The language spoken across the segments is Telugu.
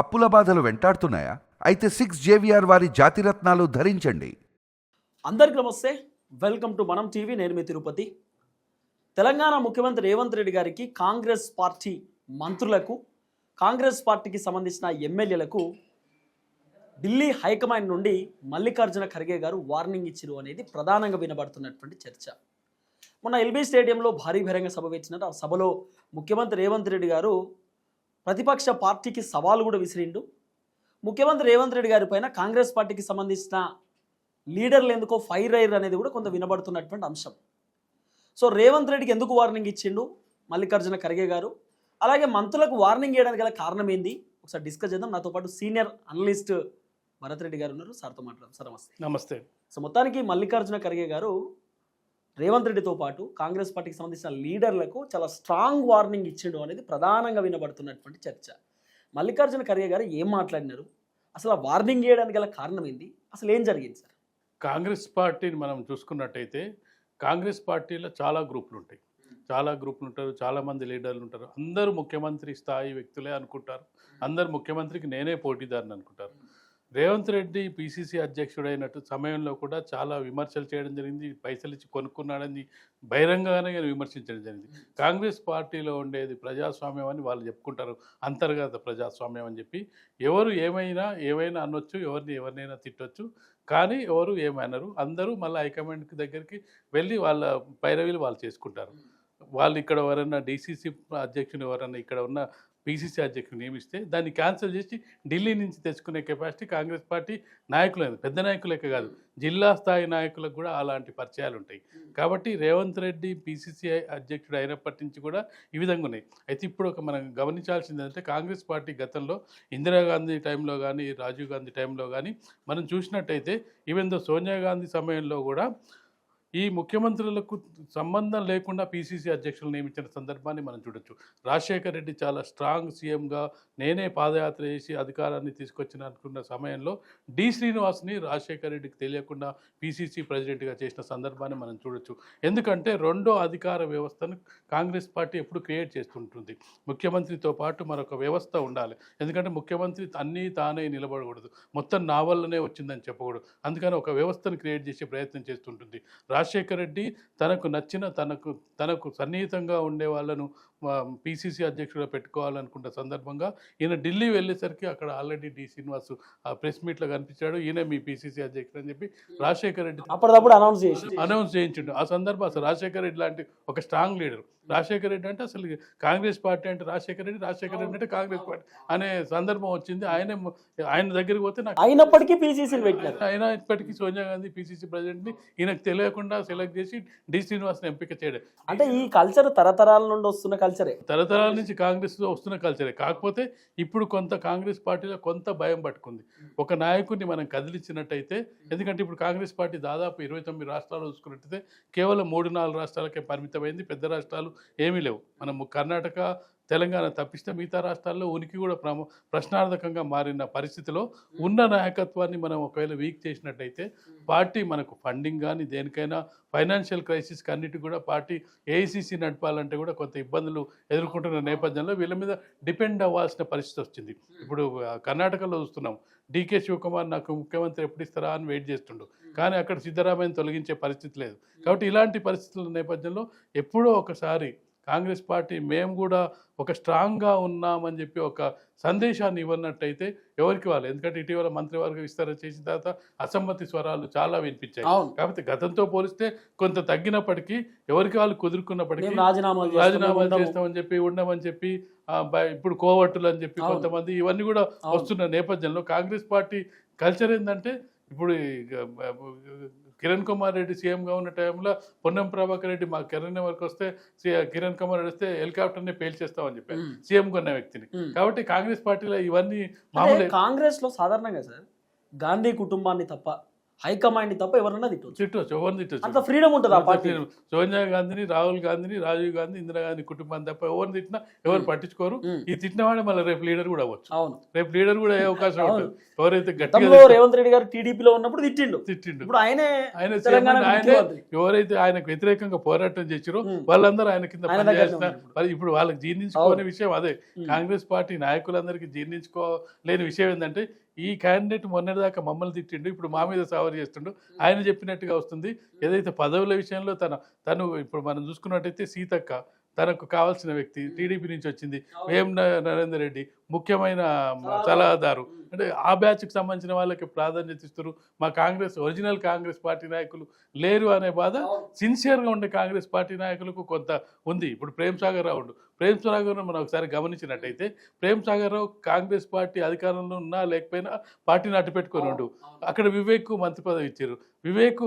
అప్పుల బాధలు వెంటాడుతున్నాయా? అయితే సిక్స్ జేవిఆర్ వారి జాతిరత్నాలు ధరించండి. అందరికీ నమస్తే. వెల్కమ్ టు మనం టీవీ నేను మీ తిరుపతి. తెలంగాణ ముఖ్యమంత్రి రేవంత్ రెడ్డి గారికి కాంగ్రెస్ పార్టీ మంత్రులకు కాంగ్రెస్ పార్టీకి సంబంధించిన ఎమ్మెల్యేలకు ఢిల్లీ హైకమాండ్ నుండి మల్లికార్జున ఖర్గే గారు వార్నింగ్ ఇచ్చిరు అనేది ప్రధానంగా వినబడుతున్నటువంటి చర్చ. మొన్న ఎల్బీ స్టేడియంలో భారీ బహిరంగ సభ పెట్టినట్టు ఆ సభలో ముఖ్యమంత్రి రేవంత్ రెడ్డి గారు ప్రతిపక్ష పార్టీకి సవాలు కూడా విసిరిండు. ముఖ్యమంత్రి రేవంత్ రెడ్డి గారి పైన కాంగ్రెస్ పార్టీకి సంబంధించిన లీడర్లు ఎందుకో ఫైర్ అయ్యారు అనేది కూడా కొంత వినబడుతున్నటువంటి అంశం. సో రేవంత్ రెడ్డికి ఎందుకు వార్నింగ్ ఇచ్చిండు మల్లికార్జున ఖర్గే గారు? అలాగే మంత్రులకు వార్నింగ్ ఇవ్వడానికి గల కారణం ఏంది? ఒకసారి డిస్కస్ చేద్దాం. నాతో పాటు సీనియర్ అనలిస్ట్ భరత్ రెడ్డి గారు ఉన్నారు. సార్తో మాట్లాడదాం. సార్ నమస్తే. నమస్తే. సో మొత్తానికి మల్లికార్జున ఖర్గే గారు రేవంత్ రెడ్డితో పాటు కాంగ్రెస్ పార్టీకి సంబంధించిన లీడర్లకు చాలా స్ట్రాంగ్ వార్నింగ్ ఇచ్చిండు అనేది ప్రధానంగా వినబడుతున్నటువంటి చర్చ. మల్లికార్జున ఖర్గే గారు ఏం మాట్లాడినారు? అసలు ఆ వార్నింగ్ చేయడానికి గల కారణం ఏంది అసలు ఏం జరిగింది సార్? కాంగ్రెస్ పార్టీని మనం చూసుకున్నట్టయితే కాంగ్రెస్ పార్టీలో చాలా గ్రూపులు ఉంటాయి. చాలా గ్రూపులు ఉంటారు చాలామంది లీడర్లు ఉంటారు. అందరూ ముఖ్యమంత్రి స్థాయి వ్యక్తులే అనుకుంటారు. అందరు ముఖ్యమంత్రికి నేనే పోటీదారుని అనుకుంటారు. రేవంత్ రెడ్డి పిసిసి అధ్యక్షుడైనట్టు సమయంలో కూడా చాలా విమర్శలు చేయడం జరిగింది పైసలు ఇచ్చి కొనుక్కున్నాడని బహిరంగంగానే విమర్శించడం జరిగింది. కాంగ్రెస్ పార్టీలో ఉండేది ప్రజాస్వామ్యం అని వాళ్ళు చెప్పుకుంటారు అంతర్గత ప్రజాస్వామ్యం అని చెప్పి. ఎవరు ఏమైనా ఏమైనా అనొచ్చు ఎవరిని ఎవరినైనా తిట్టొచ్చు కానీ ఎవరు ఏమనరు. అందరూ మళ్ళీ హైకమాండ్ దగ్గరికి వెళ్ళి వాళ్ళ పైరవీలు వాళ్ళు చేసుకుంటారు. వాళ్ళు ఇక్కడ ఎవరైనా డీసీసీ అధ్యక్షుని ఎవరైనా ఇక్కడ ఉన్న పీసీసీ అధ్యక్షుని నియమిస్తే దాన్ని క్యాన్సిల్ చేసి ఢిల్లీ నుంచి తెచ్చుకునే కెపాసిటీ కాంగ్రెస్ పార్టీ నాయకులేదు పెద్ద నాయకులకే కాదు జిల్లా స్థాయి నాయకులకు కూడా అలాంటి పరిచయాలు ఉంటాయి. కాబట్టి రేవంత్ రెడ్డి పీసీసీ అధ్యక్షుడు అయినప్పటి నుంచి కూడా ఈ విధంగా ఉన్నాయి. అయితే ఇప్పుడు ఒక మనం గమనించాల్సింది ఏంటంటే కాంగ్రెస్ పార్టీ గతంలో ఇందిరాగాంధీ టైంలో కానీ రాజీవ్ గాంధీ టైంలో కానీ మనం చూసినట్టయితే ఈవెన్ దో సోనియా గాంధీ సమయంలో కూడా ఈ ముఖ్యమంత్రులకు సంబంధం లేకుండా పీసీసీ అధ్యక్షులు నియమించిన సందర్భాన్ని మనం చూడొచ్చు. రాజశేఖర్ రెడ్డి చాలా స్ట్రాంగ్ సీఎంగా నేనే పాదయాత్ర చేసి అధికారాన్ని తీసుకొచ్చిన అనుకున్న సమయంలో డి శ్రీనివాస్ని రాజశేఖర్ రెడ్డికి తెలియకుండా పీసీసీ ప్రెసిడెంట్గా చేసిన సందర్భాన్ని మనం చూడొచ్చు. ఎందుకంటే రెండో అధికార వ్యవస్థను కాంగ్రెస్ పార్టీ ఎప్పుడు క్రియేట్ చేస్తుంటుంది. ముఖ్యమంత్రితో పాటు మరొక వ్యవస్థ ఉండాలి. ఎందుకంటే ముఖ్యమంత్రి అన్నీ తానే నిలబడకూడదు. మొత్తం నా వల్లనే వచ్చిందని చెప్పకూడదు. అందుకని ఒక వ్యవస్థను క్రియేట్ చేసే ప్రయత్నం చేస్తుంటుంది. రాజశేఖర్ రెడ్డి తనకు నచ్చిన తనకు తనకు సన్నిహితంగా ఉండే వాళ్ళను పీసీసీ అధ్యక్షుడిగా పెట్టుకోవాలనుకున్న సందర్భంగా ఈయన ఢిల్లీ వెళ్ళేసరికి అక్కడ ఆల్రెడీ డి శ్రీనివాస్ ఆ ప్రెస్ మీట్లో కనిపించాడు. ఈయన మీ పీసీసీ అధ్యక్షుడు అని చెప్పి రాజశేఖర్ రెడ్డి అప్పటికప్పుడు అనౌన్స్ చేసి అనౌన్స్ చేయించిండు. ఆ సందర్భం అసలు రాజశేఖర రెడ్డి లాంటి ఒక స్ట్రాంగ్ లీడర్. రాజశేఖర రెడ్డి అంటే అసలు కాంగ్రెస్ పార్టీ అంటే రాజశేఖర రెడ్డి రాజశేఖర రెడ్డి అంటే కాంగ్రెస్ పార్టీ అనే సందర్భం వచ్చింది. ఆయన ఆయన దగ్గరికి పోతే నాకు అయినప్పటికీ పీసీసీలు పెట్టినారు. ఆయన ఇప్పటికీ సోనియా గాంధీ పిసిసి ప్రెసిడెంట్ని ఈయనకు తెలియకుండా సెలెక్ట్ చేసి డి శ్రీనివాస్ని ఎంపిక చేయడం. అంటే ఈ కల్చర్ తరతరాల నుండి వస్తున్న కల్చరే తరతరాల నుంచి కాంగ్రెస్లో వస్తున్న కల్చరే కాకపోతే ఇప్పుడు కొంత కాంగ్రెస్ పార్టీలో కొంత భయం పట్టుకుంది. ఒక నాయకుడిని మనం కదిలించినట్టయితే ఎందుకంటే ఇప్పుడు కాంగ్రెస్ పార్టీ దాదాపు ఇరవై తొమ్మిది రాష్ట్రాలు చూసుకున్నట్టయితే కేవలం మూడు నాలుగు రాష్ట్రాలకే పరిమితమైంది. పెద్ద రాష్ట్రాలు ఏమీ లేవు. మనం కర్ణాటక తెలంగాణ తప్పిస్తే మిగతా రాష్ట్రాల్లో ఉనికి కూడా ప్రమ ప్రశ్నార్థకంగా మారిన పరిస్థితిలో ఉన్న నాయకత్వాన్ని మనం ఒకవేళ వీక్ చేసినట్టయితే పార్టీ మనకు ఫండింగ్ కానీ దేనికైనా ఫైనాన్షియల్ క్రైసిస్కి అన్నిటి కూడా పార్టీ ఏఐసిసి నడపాలంటే కూడా కొంత ఇబ్బందులు ఎదుర్కొంటున్న నేపథ్యంలో వీళ్ళ మీద డిపెండ్ అవ్వాల్సిన పరిస్థితి వచ్చింది. ఇప్పుడు కర్ణాటకలో చూస్తున్నాం. డీకే శివకుమార్ నాకు ముఖ్యమంత్రి ఎప్పుడు ఇస్తారా అని వెయిట్ చేస్తుండు. కానీ అక్కడ సిద్ధరామయ్యని తొలగించే పరిస్థితి లేదు. కాబట్టి ఇలాంటి పరిస్థితుల నేపథ్యంలో ఎప్పుడో ఒకసారి కాంగ్రెస్ పార్టీ మేము కూడా ఒక స్ట్రాంగ్గా ఉన్నామని చెప్పి ఒక సందేశాన్ని ఇవ్వనట్టయితే ఎవరికి వాళ్ళు ఎందుకంటే ఇటీవల మంత్రివర్గ విస్తరణ చేసిన తర్వాత అసమ్మతి స్వరాలు చాలా వినిపించాయి కాకపోతే గతంతో పోలిస్తే కొంత తగ్గినప్పటికీ ఎవరికి వాళ్ళు కుదురుకున్నప్పటికీ మేము రాజీనామాలు. చేస్తామని చెప్పి ఉండమని చెప్పి ఇప్పుడు కోవట్టులు అని చెప్పి. కొంతమంది ఇవన్నీ కూడా. వస్తున్న నేపథ్యంలో కాంగ్రెస్ పార్టీ కల్చర్ ఏంటంటే ఇప్పుడు కిరణ్ కుమార్ రెడ్డి సీఎంగా ఉన్న టైంలో పొన్నం ప్రభాకర్ రెడ్డి మా కిరణ్ వరకు వస్తే కిరణ్ కుమార్ రెడ్డి వస్తే హెలికాప్టర్ని పేల్చేస్తామని చెప్పారు. సీఎం కొన్న వ్యక్తిని. కాబట్టి కాంగ్రెస్ పార్టీలో ఇవన్నీ కాంగ్రెస్లో సాధారణంగా సార్ గాంధీ కుటుంబాన్ని తప్ప హైకమాండ్ తప్ప ఎవరన్నా తిట్టవచ్చు తిట్టవచ్చు ఎవరిని అంత తిట్టచ్చు ఫ్రీడమ్ ఉంటుంది ఆ పార్టీ సోనియా గాంధీని రాహుల్ గాంధీని రాజీవ్ గాంధీ ఇందిరాగాంధీ కుటుంబాన్ని తప్ప ఎవరిని తిట్టినా ఎవరు. పట్టించుకోరు. ఈ తిట్టిన వాడే మళ్ళీ రేపు లీడర్ కూడా అవ్వచ్చు అవును రేపు లీడర్ కూడా అయ్యే అవకాశం. ఉంటుంది ఎవరైతే గట్టిగా గతంలో రేవంత్ రెడ్డి గారు టీడీపీలో ఉన్నప్పుడు తిట్టిండు తిట్టిండు ఇప్పుడు ఆయనే ఆయన ఆయనే. ఎవరైతే ఆయనకు వ్యతిరేకంగా పోరాటం చేసిరో. వాళ్ళందరూ ఆయన కింద పనిచేస్తున్నారు ఇప్పుడు. వాళ్ళకి జీర్ణించుకోని విషయం అదే. కాంగ్రెస్ పార్టీ నాయకులందరికీ జీర్ణించుకోలేని విషయం ఏంటంటే ఈ క్యాండిడేట్ మొన్నటిదాకా మమ్మల్ని తిట్టిండు ఇప్పుడు మా మీద సవారు చేస్తుండు. ఆయన చెప్పినట్టుగా వస్తుంది. ఏదైతే పదవుల విషయంలో తన తను ఇప్పుడు మనం చూసుకున్నట్టయితే సీతక్క తనకు కావాల్సిన వ్యక్తి టీడీపీ నుంచి వచ్చింది. వేం నరేందర్ రెడ్డి ముఖ్యమైన సలహాదారు. అంటే ఆ బ్యాచ్కి సంబంధించిన వాళ్ళకి ప్రాధాన్యత ఇస్తారు మా కాంగ్రెస్ ఒరిజినల్ కాంగ్రెస్ పార్టీ నాయకులు లేరు అనే బాధ సిన్సియర్గా ఉండే కాంగ్రెస్ పార్టీ నాయకులకు కొంత ఉంది. ఇప్పుడు ప్రేమ్ సాగర్ రావు. ప్రేమ్ సాగర్ రావు మనం ఒకసారి గమనించినట్టయితే ప్రేమ్ సాగర్ రావు కాంగ్రెస్ పార్టీ అధికారంలో ఉన్నా లేకపోయినా పార్టీని అడ్డు పెట్టుకొని ఉండు. అక్కడ వివేక్ మంత్రి పదవి ఇచ్చారు. వివేక్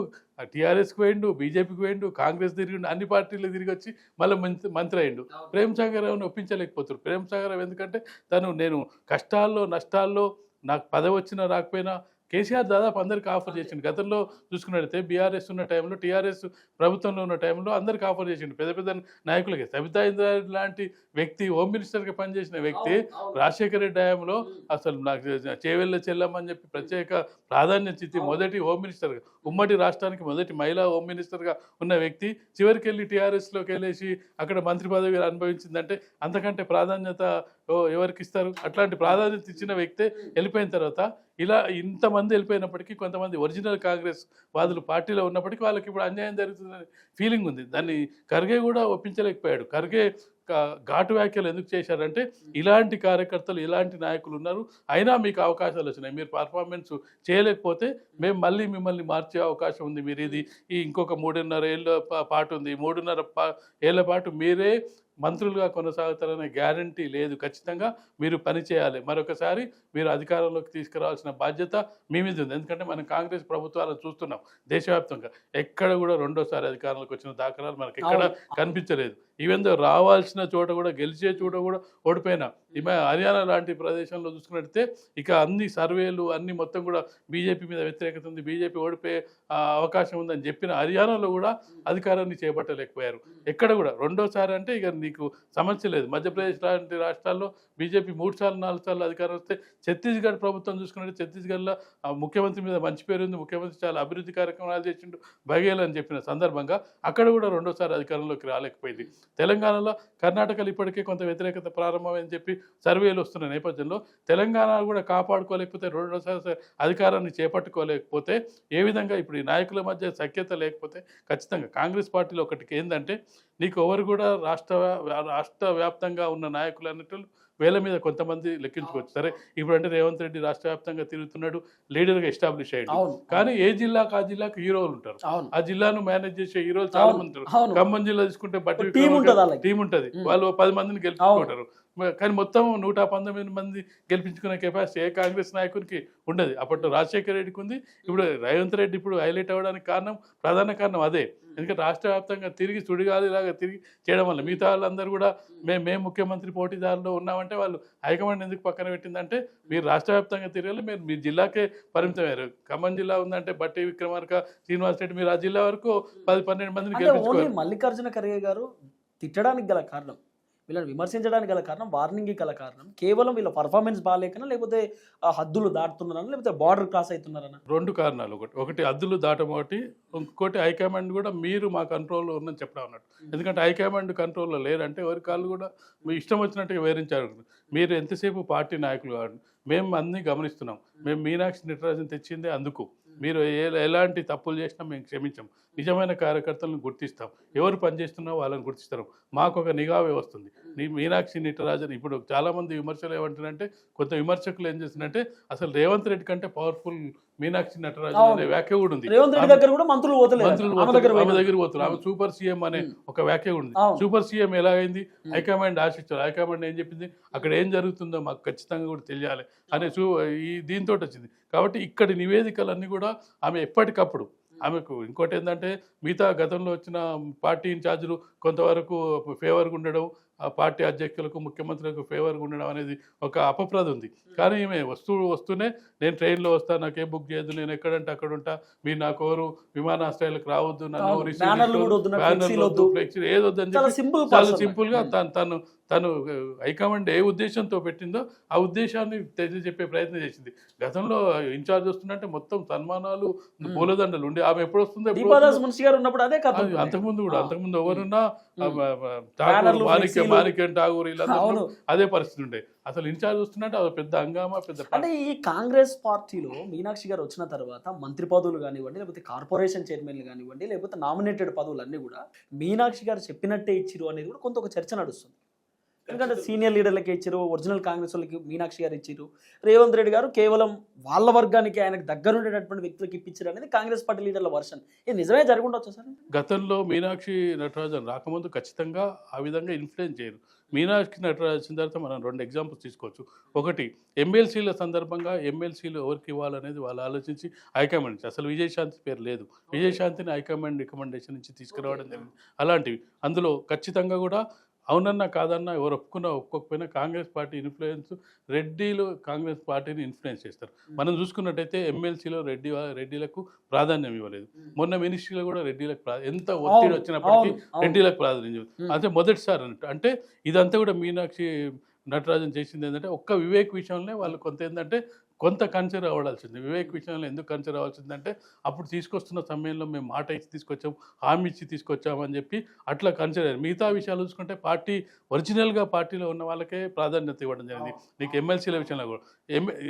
టీఆర్ఎస్కి పోయిండు బీజేపీకి పోయిండు కాంగ్రెస్ తిరిగిండు అన్ని పార్టీలు తిరిగి వచ్చి మళ్ళీ మంత్రి మంత్రి అయిండు. ప్రేమ్ సాగర్ రావుని ఒప్పించలేకపోతారు ప్రేమ్ సాగర్ రావు ఎందుకంటే తను నేను కష్టాల్లో నష్టాల్లో నాకు పదవి వచ్చినా రాకపోయినా కేసీఆర్ దాదాపు అందరికి ఆఫర్ చేసిండు. గతంలో చూసుకున్నట్టయితే బీఆర్ఎస్ ఉన్న టైంలో టీఆర్ఎస్ ప్రభుత్వంలో ఉన్న టైంలో అందరికి ఆఫర్ చేసిండు. పెద్ద పెద్ద నాయకులకి సబితా ఇంద్రారెడ్డి లాంటి వ్యక్తి హోమ్ మినిస్టర్గా పనిచేసిన వ్యక్తి రాజశేఖర రెడ్డి హయాంలో అసలు నాకు చేవెళ్ళ చెల్లమ్మని చెప్పి ప్రత్యేక ప్రాధాన్యత ఇచ్చి మొదటి హోమ్ మినిస్టర్గా ఉమ్మడి రాష్ట్రానికి మొదటి మహిళా హోమ్ మినిస్టర్గా ఉన్న వ్యక్తి చివరికి వెళ్ళి టీఆర్ఎస్లోకి వెళ్ళేసి అక్కడ మంత్రి పదవి అనుభవించిందంటే అంతకంటే ప్రాధాన్యత ఎవరికి ఇస్తారు? అట్లాంటి ప్రాధాన్యత ఇచ్చిన వ్యక్తే వెళ్ళిపోయిన తర్వాత ఇలా ఇంతమంది వెళ్ళిపోయినప్పటికీ కొంతమంది ఒరిజినల్ కాంగ్రెస్ వాదులు పార్టీలో ఉన్నప్పటికీ వాళ్ళకి ఇప్పుడు అన్యాయం జరుగుతుందని ఫీలింగ్ ఉంది. దాన్ని ఖర్గే కూడా ఒప్పించలేకపోయాడు. ఖర్గే ఘాటు వ్యాఖ్యలు ఎందుకు చేశారంటే ఇలాంటి కార్యకర్తలు ఇలాంటి నాయకులు ఉన్నారు. అయినా మీకు అవకాశాలు వచ్చినాయి. మీరు పర్ఫార్మెన్స్ చేయలేకపోతే మేము మళ్ళీ మిమ్మల్ని మార్చే అవకాశం ఉంది. మీరు ఇది ఈ ఇంకొక మూడున్నర ఏళ్ళ పాటు ఉంది. మూడున్నర పా ఏళ్ళ పాటు మీరే మంత్రులుగా కొనసాగుతారనే గ్యారంటీ లేదు. ఖచ్చితంగా మీరు పని చేయాలి. మరొకసారి మీరు అధికారంలోకి తీసుకురావాల్సిన బాధ్యత మీ మీద ఉంది. ఎందుకంటే మనం కాంగ్రెస్ ప్రభుత్వాలను చూస్తున్నాం దేశవ్యాప్తంగా. ఎక్కడ కూడా రెండోసారి అధికారంలోకి వచ్చిన దాఖలాలు మనకి ఎక్కడ. కనిపించలేదు. ఈవెన్ దో రావాల్సిన చోట కూడా గెలిచే చోట కూడా ఓడిపోయినా. ఈమె హర్యానా లాంటి ప్రదేశంలో చూసుకున్నట్టయితే ఇక అన్ని సర్వేలు అన్ని మొత్తం కూడా బీజేపీ మీద వ్యతిరేకత ఉంది. బీజేపీ ఓడిపోయే అవకాశం ఉందని చెప్పిన హర్యానాలో కూడా అధికారాన్ని చేపట్టలేకపోయారు. ఎక్కడ కూడా. రెండోసారి అంటే ఇక నీకు సమస్య లేదు. మధ్యప్రదేశ్ లాంటి రాష్ట్రాల్లో బీజేపీ మూడు సార్లు నాలుగు సార్లు అధికారం వస్తే ఛత్తీస్గఢ్ ప్రభుత్వం చూసుకున్నట్టు ఛత్తీస్గఢ్లో ముఖ్యమంత్రి మీద మంచి పేరు ఉంది. ముఖ్యమంత్రి చాలా అభివృద్ధి కార్యక్రమాలు చేసిండు బఘేల్ అని చెప్పిన సందర్భంగా అక్కడ కూడా రెండోసారి అధికారంలోకి రాలేకపోయింది. తెలంగాణలో కర్ణాటకలో ఇప్పటికే కొంత వ్యతిరేకత ప్రారంభమైందని చెప్పి సర్వేలు వస్తున్న నేపథ్యంలో తెలంగాణ కూడా కాపాడుకోలేకపోతే రెండోసారి అధికారాన్ని చేపట్టుకోలేకపోతే ఏ విధంగా ఇప్పుడు ఈ నాయకుల మధ్య సఖ్యత లేకపోతే ఖచ్చితంగా కాంగ్రెస్ పార్టీలో ఒకటికి ఏంటంటే నీకు ఎవరు కూడా రాష్ట్ర రాష్ట్ర వ్యాప్తంగా ఉన్న నాయకులు అన్నట్టు వేల మీద కొంతమంది లెక్కించుకోవచ్చు. సరే ఇప్పుడు అంటే రేవంత్ రెడ్డి రాష్ట్ర వ్యాప్తంగా తిరుగుతున్నాడు లీడర్గా ఎస్టాబ్లిష్ అయ్యాడు. కానీ ఏ జిల్లాకు ఆ జిల్లాకు హీరోలు ఉంటారు. ఆ జిల్లాను మేనేజ్ చేసే హీరోలు చాలా మంది ఉంటారు. ఖమ్మం జిల్లా తీసుకుంటే బట్టి టీం ఉంటుంది. వాళ్ళు పది మందిని గెలుచుకుంటారు. కానీ మొత్తం నూట పంతొమ్మిది మంది గెలిపించుకునే కెపాసిటీ ఏ కాంగ్రెస్ నాయకునికి ఉండదు. అప్పట్లో రాజశేఖర రెడ్డికి ఉంది. ఇప్పుడు రేవంత్ రెడ్డి ఇప్పుడు హైలైట్ అవ్వడానికి కారణం ప్రధాన కారణం అదే. ఎందుకంటే రాష్ట్ర వ్యాప్తంగా తిరిగి సుడిగాలిలాగా తిరిగి చేయడం వల్ల మిగతా వాళ్ళందరూ కూడా మేము మేము ముఖ్యమంత్రి పోటీదారులో ఉన్నామంటే వాళ్ళు హైకమాండ్ ఎందుకు పక్కన పెట్టిందంటే మీరు రాష్ట్ర వ్యాప్తంగా తిరగాలి మీరు మీ జిల్లాకే పరిమితమయ్యారు. ఖమ్మం జిల్లా ఉందంటే బట్టి విక్రమార్క శ్రీనివాస్ రెడ్డి మీరు ఆ జిల్లా వరకు పది పన్నెండు మందిని గెలిపించుకోవాలి. మల్లికార్జున ఖర్గే గారు తిట్టడానికి గల కారణం. వీళ్ళని విమర్శించడానికి గల కారణం వార్నింగ్ గల కారణం కేవలం వీళ్ళ పర్ఫార్మెన్స్ బాగాలేకనా లేకపోతే ఆ హద్దులు దాటుతున్నారనా లేకపోతే బార్డర్ క్రాస్ అవుతున్నారనా? రెండు కారణాలు ఒకటి. ఒకటి అద్దులు దాటం ఒకటి ఇంకోటి హైకమాండ్ కూడా మీరు మా కంట్రోల్లో ఉందని చెప్పడం అన్నట్టు. ఎందుకంటే హైకమాండ్ కంట్రోల్లో లేరంటే ఎవరి కాళ్ళు కూడా మీ ఇష్టం వచ్చినట్టుగా వివరించారు మీరు ఎంతసేపు పార్టీ నాయకులు కాదు. మేము అన్నీ గమనిస్తున్నాం. మేము మీనాక్షి నటరాజన్ తెచ్చిందే అందుకు. మీరు ఏ- ఎలాంటి తప్పులు చేసినా మేము క్షమించాం. నిజమైన కార్యకర్తలను గుర్తిస్తాం. ఎవరు పనిచేస్తున్నా వాళ్ళని గుర్తిస్తారు. మాకు ఒక నిఘా వ్యవస్థ ఉంది నీ మీనాక్షి నిటరాజన్ ఇప్పుడు చాలామంది విమర్శలు ఏమంటారంటే కొంత విమర్శకులు ఏం చేస్తున్నారంటే అసలు రేవంత్ రెడ్డి కంటే పవర్ఫుల్ మీనాక్షి నటరాజన్ అనే. వ్యాఖ్య కూడా ఉంది. రేవంత్ రెడ్డి ఆమె- దగ్గర కూడా మంత్రులు ఆమె దగ్గర పోతారు, ఆమె సూపర్ సీఎం అనే. ఒక వ్యాఖ్య ఉంది. అవును. సూపర్ సీఎం ఎలా అయింది. హైకమాండ్ ఆశించారు. హైకమాండ్ ఏం చెప్పింది? అక్కడ ఏం జరుగుతుందో మాకు ఖచ్చితంగా కూడా తెలియాలి అనే చూ ఈ దీంతో వచ్చింది. కాబట్టి ఇక్కడి నివేదికలన్నీ కూడా ఆమె ఎప్పటికప్పుడు. ఆమెకు ఇంకోటి ఏంటంటే మిగతా గతంలో వచ్చిన పార్టీ ఇన్ఛార్జీలు కొంతవరకు ఫేవర్గా ఉండడం ఆ పార్టీ అధ్యక్షులకు ముఖ్యమంత్రులకు ఫేవర్గా ఉండడం అనేది ఒక అపప్రద ఉంది కానీ ఈమె వస్తూ వస్తూనే నేను ట్రైన్లో వస్తా నాకేం బుక్ చేయదు నేను ఎక్కడంటే అక్కడ ఉంటా మీరు నాకు ఎవరు విమానాశ్రయాలకు రావద్దు నన్ను చాలా చెప్పి సింపుల్ చాలా సింపుల్గా తను తను తను హైకమాండ్ ఏ ఉద్దేశంతో పెట్టిందో ఆ ఉద్దేశాన్ని తెలియజెప్పే ప్రయత్నం చేసింది గతంలో ఇన్ఛార్జ్ వస్తుందంటే మొత్తం సన్మానాలు పూలదండలు ఉండే ఆమె ఎప్పుడు వస్తుందో. అంతకుముందు కూడా. అంతకుముందు ఎవరున్నా మాణిక్య ఫ్లెక్సీలు. మాణిక్యం ఠాగూర్ వీళ్ళందరూ. అదే పరిస్థితి ఉండే. అసలు ఇన్ఛార్జ్ వస్తున్నట్టు అది పెద్ద హంగామా పెద్ద అంటే ఈ కాంగ్రెస్ పార్టీలో మీనాక్షి గారు వచ్చిన తర్వాత మంత్రి పదవులు కానివ్వండి లేకపోతే కార్పొరేషన్ చైర్మన్లు కానివ్వండి లేకపోతే నామినేటెడ్ పదవులు అన్నీ కూడా మీనాక్షి గారు చెప్పినట్టే ఇచ్చిరు అనేది కూడా కొంత ఒక చర్చ నడుస్తుంది. ఎందుకంటే సీనియర్ లీడర్లకి ఇచ్చారు ఒరిజినల్ కాంగ్రెస్ వాళ్ళకి మీనాక్షి గారు ఇచ్చారు. రేవంత్ రెడ్డి గారు కేవలం వాళ్ళ వర్గానికి ఆయనకు దగ్గరుండేటటువంటి వ్యక్తులకు ఇప్పించారు అనేది కాంగ్రెస్ పార్టీ లీడర్ల వర్షన్. ఇది నిజమే జరిగి ఉండొచ్చు సార్? గతంలో మీనాక్షి నటరాజన్ రాకముందు ఖచ్చితంగా ఆ విధంగా ఇన్ఫ్లుయెన్స్ చేయరు. మీనాక్షి నటరాజన్ వచ్చిన తర్వాత మనం రెండు ఎగ్జాంపుల్స్ తీసుకోవచ్చు. ఒకటి ఎమ్మెల్సీల సందర్భంగా ఎమ్మెల్సీలు ఎవరికి ఇవ్వాలనేది వాళ్ళు ఆలోచించి హైకమాండ్ నుంచి అసలు విజయశాంతి పేరు లేదు. విజయశాంతిని హైకమాండ్ రికమెండేషన్ నుంచి తీసుకురావడం జరిగింది. అలాంటివి. అందులో ఖచ్చితంగా కూడా అవునన్నా కాదన్నా ఎవరు ఒప్పుకున్నా ఒప్పుకోకపోయినా కాంగ్రెస్ పార్టీ ఇన్ఫ్లుయెన్స్ రెడ్డిలు కాంగ్రెస్ పార్టీని ఇన్ఫ్లుయెన్స్ చేస్తారు. మనం చూసుకున్నట్టయితే ఎమ్మెల్సీలో రెడ్డి రెడ్డిలకు ప్రాధాన్యం ఇవ్వలేదు. మొన్న మినిస్ట్రీలో కూడా రెడ్డిలకు ఎంత ఒత్తిడి వచ్చినప్పటికీ. రెడ్డిలకు ప్రాధాన్యం. అదే మొదటిసారి అన్నట్టు. అంటే ఇదంతా కూడా మీనాక్షి నటరాజన్ చేసింది ఏంటంటే ఒక్క వివేక్ విషయంలో వాళ్ళు కొంత ఏంటంటే కొంత కన్సిడర్ అవ్వాల్సింది. వివేక్ విషయంలో ఎందుకు కన్సిడర్ అవ్వాల్సిందంటే అప్పుడు తీసుకొస్తున్న సమయంలో మేము మాట ఇచ్చి తీసుకొచ్చాం హామీ ఇచ్చి తీసుకొచ్చామని చెప్పి అట్లా కన్సిడర్ మిగతా విషయాలు చూసుకుంటే పార్టీ ఒరిజినల్గా పార్టీలో ఉన్న వాళ్ళకే ప్రాధాన్యత ఇవ్వడం జరిగింది. నీకు ఎమ్మెల్సీల విషయంలో కూడా.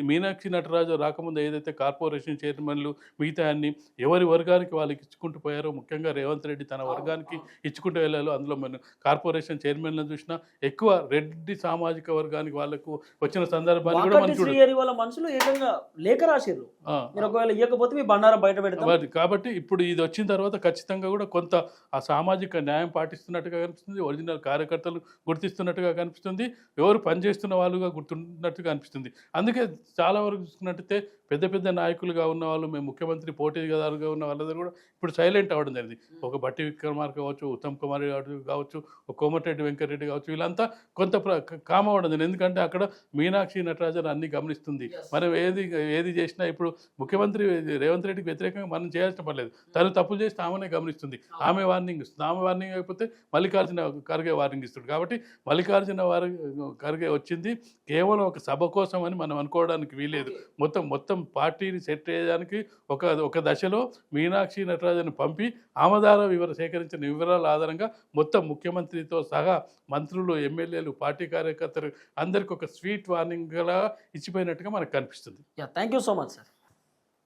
మీనాక్షి నటరాజు రాకముందు ఏదైతే కార్పొరేషన్ చైర్మన్లు మిగతా అన్ని ఎవరి వర్గానికి వాళ్ళకి ఇచ్చుకుంటూ పోయారో ముఖ్యంగా రేవంత్ రెడ్డి తన వర్గానికి ఇచ్చుకుంటూ వెళ్ళాలో అందులో మనం కార్పొరేషన్ చైర్మన్లను చూసినా ఎక్కువ రెడ్డి సామాజిక వర్గానికి వాళ్ళకు వచ్చిన సందర్భాన్ని కూడా మనం వాకటి ఏకంగా లేఖ రాసిర్రు. మీరు ఒకవేళ ఇవ్వకపోతే మీ బండారం బయట పెడతాం. మరి కాబట్టి ఇప్పుడు ఇది వచ్చిన తర్వాత ఖచ్చితంగా కూడా కొంత ఆ సామాజిక న్యాయం పాటిస్తున్నట్టుగా కనిపిస్తుంది. ఒరిజినల్ కార్యకర్తలు గుర్తిస్తున్నట్టుగా కనిపిస్తుంది. ఎవరు పనిచేస్తున్న వాళ్ళుగా గుర్తున్నట్టుగా అనిపిస్తుంది అందుకే చాలా వరకు చూసుకున్నట్టయితే పెద్ద పెద్ద నాయకులుగా ఉన్న వాళ్ళు మేము ముఖ్యమంత్రి పోటీదారుగా ఉన్న వాళ్ళందరూ కూడా ఇప్పుడు సైలెంట్ అవ్వడం జరిగింది. ఒక బట్టి విక్రమార్ కావచ్చు ఉత్తమ్ కుమార్ కావచ్చు ఒక కోమటిరెడ్డి వెంకటరెడ్డి కావచ్చు వీళ్ళంతా కొంత ప్ర- కామ్ అవ్వడం జరిగింది. ఎందుకంటే అక్కడ మీనాక్షి నటరాజన్ అన్ని గమనిస్తుంది. మనం ఏది ఏది చేసినా ఇప్పుడు ముఖ్యమంత్రి రేవంత్ రెడ్డికి వ్యతిరేకంగా మనం చేయాల్సిన పర్లేదు తను తప్పులు చేస్తే ఆమెనే గమనిస్తుంది. ఆమె వార్నింగ్ ఇస్తుంది. ఆమె వార్నింగ్ అయిపోతే మల్లికార్జున ఖర్గే వార్నింగ్ ఇస్తుంది కాబట్టి మల్లికార్జున వారి ఖర్గే వచ్చింది. కేవలం ఒక సభ కోసం అని మనం అనుకోవడానికి వీలేదు మొత్తం మొత్తం పార్టీని సెట్ చేయడానికి ఒక ఒక దశలో మీనాక్షి నటరాజన్ పంపి ఆమదార వివర సేకరించిన వివరాల ఆధారంగా మొత్తం ముఖ్యమంత్రితో సహా మంత్రులు ఎమ్మెల్యేలు పార్టీ కార్యకర్తలు అందరికీ ఒక స్వీట్ వార్నింగ్లా ఇచ్చిపోయినట్టుగా మనకు కనిపిస్తుంది. Yeah thank you so much sir